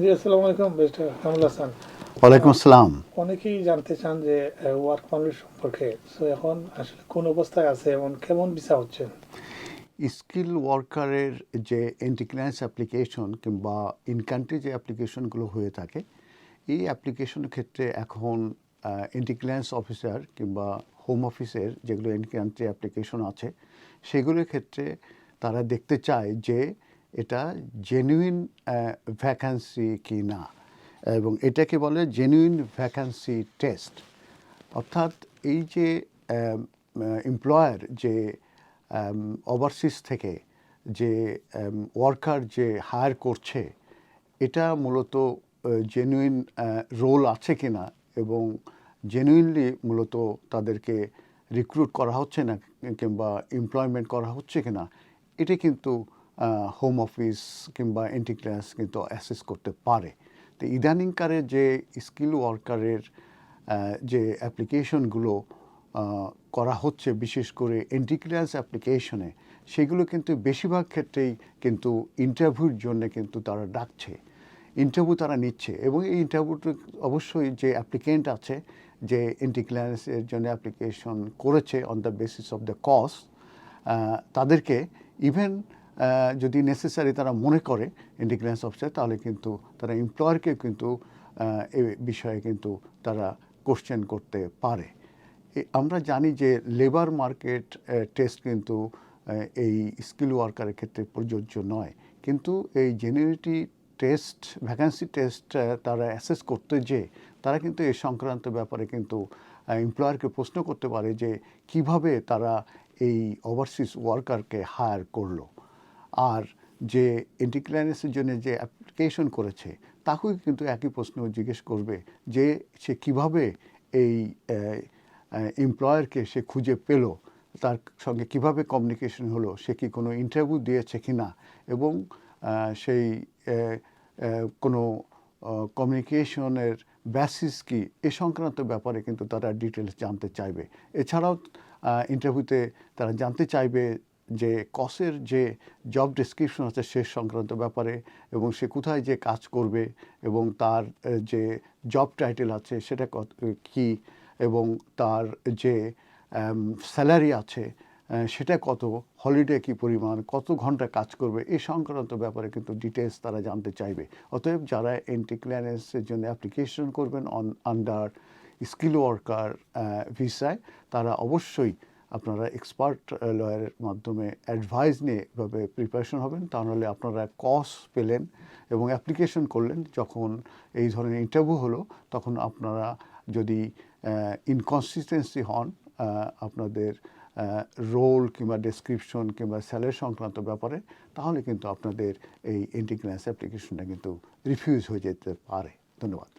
জি আসসালামু আলাইকুম মিস্টার কামরুল হাসান। ওয়ালাইকুম আসসালাম। অনেকেই জানতে চান যে ওয়ার্ক পারমিট সম্পর্কে। সো এখন আসলে কোন অবস্থায় আছে এবং কেমন ভিসা হচ্ছে? স্কিল ওয়ার্কারের যে এন্টিক্লায়েন্স অ্যাপ্লিকেশন কিংবা ইন কান্ট্রি যে অ্যাপ্লিকেশনগুলো হয়ে থাকে এই অ্যাপ্লিকেশনের ক্ষেত্রে এখন এন্টিক্লায়েন্স অফিসার কিংবা হোম অফিসের যেগুলো ইন কান্ট্রি অ্যাপ্লিকেশন আছে সেগুলোর ক্ষেত্রে তারা দেখতে চায় যে এটা জেনুইন ভ্যাকান্সি কি না? এবং এটাকে বলে জেনুইন ভ্যাকান্সি টেস্ট অর্থাৎ এই যে এমপ্লয়ার যে ওভারসিজ থেকে যে ওয়ার্কার যে হায়ার করছে, এটা মূলত জেনুইন রোল আছে কি না? এবং জেনুইনলি মূলত তাদেরকে রিক্রুট করা হচ্ছে না, কিংবা এমপ্লয়মেন্ট করা হচ্ছে কি না? এটা কিন্তু হোম অফিস কিংবা এন্টি ক্লাস কিন্তু অ্যাসেস করতে পারে। তো ইদানিংকারের যে স্কিল ওয়ার্কারের যে অ্যাপ্লিকেশনগুলো করা হচ্ছে, বিশেষ করে এন্টিক্লিয়ান্স অ্যাপ্লিকেশনে সেগুলো কিন্তু বেশিরভাগ ক্ষেত্রেই কিন্তু ইন্টারভিউর জন্য কিন্তু তারা ডাকছে। ইন্টারভিউ তারা নিচ্ছে এবং এই ইন্টারভিউতে অবশ্যই যে অ্যাপ্লিকেন্ট আছে, যে এন্টিক্লিয়ান্সের জন্য অ্যাপ্লিকেশন করেছে on the basis of the cost তাদেরকে ইভেন যদি নেসেসারি তারা মনে করে ইন্টিগ্রেন্স অফিসার তাহলে কিন্তু তারা এমপ্লয়ারকে কিন্তু এ বিষয়ে কিন্তু তারা কোশ্চেন করতে পারে। আমরা জানি যে লেবার মার্কেট টেস্ট কিন্তু এই স্কিল ওয়ার্কারের ক্ষেত্রে প্রযোজ্য নয়। কিন্তু এই জেনুইনিটি টেস্ট ভ্যাকান্সি টেস্ট তারা অ্যাসেস করতে যে, তারা কিন্তু এই সংক্রান্ত ব্যাপারে কিন্তু এমপ্লয়ারকে প্রশ্ন করতে পারে যে, কীভাবে তারা এই ওভারসিজ ওয়ার্কারকে হায়ার করল। আর যে এন্টিক্লায়েন্সের জন্য যে অ্যাপ্লিকেশন করেছে, তাকেও কিন্তু একই প্রশ্ন জিজ্ঞেস করবে যে সে কীভাবে এই এমপ্লয়ারকে সে খুঁজে পেল, তার সঙ্গে কীভাবে কমিউনিকেশন হলো, সে কি কোনো ইন্টারভিউ দিয়েছে কি না এবং সেই কোনো কমিউনিকেশনের বেসিস কি, এ সংক্রান্ত ব্যাপারে কিন্তু তারা ডিটেলস জানতে চাইবে। এছাড়াও ইন্টারভিউতে তারা জানতে চাইবে যে কসের যে জব ডেসক্রিপশন আছে সে সংক্রান্ত ব্যাপারে এবং সে কোথায় যে কাজ করবে এবং তার যে জব টাইটেল আছে সেটা কত কী এবং তার যে স্যালারি আছে সেটা কত হলিডে কি পরিমাণ, কত ঘণ্টা কাজ করবে এই সংক্রান্ত ব্যাপারে কিন্তু ডিটেলস তারা জানতে চাইবে। অতএব যারা এন্টি ক্লিয়ারেন্সের জন্য অ্যাপ্লিকেশন করবেন অন আন্ডার স্কিল ওয়ার্কার ভিসায় তারা অবশ্যই আপনারা এক্সপার্ট লয়ারের মাধ্যমে অ্যাডভাইস নিয়ে এভাবে প্রিপারেশন হবেন, তা নাহলে আপনারা কস পেলেন এবং অ্যাপ্লিকেশন করলেন। যখন এই ধরনের ইন্টারভিউ হলো, তখন আপনারা যদি ইনকনসিস্টেন্সি হন আপনাদের রোল কিংবা ডেসক্রিপশন কিংবা স্যালারি সংক্রান্ত ব্যাপারে, তাহলে কিন্তু আপনাদের এই এন্টিক্লাস অ্যাপ্লিকেশনটা কিন্তু রিফিউজ হয়ে যেতে পারে। ধন্যবাদ।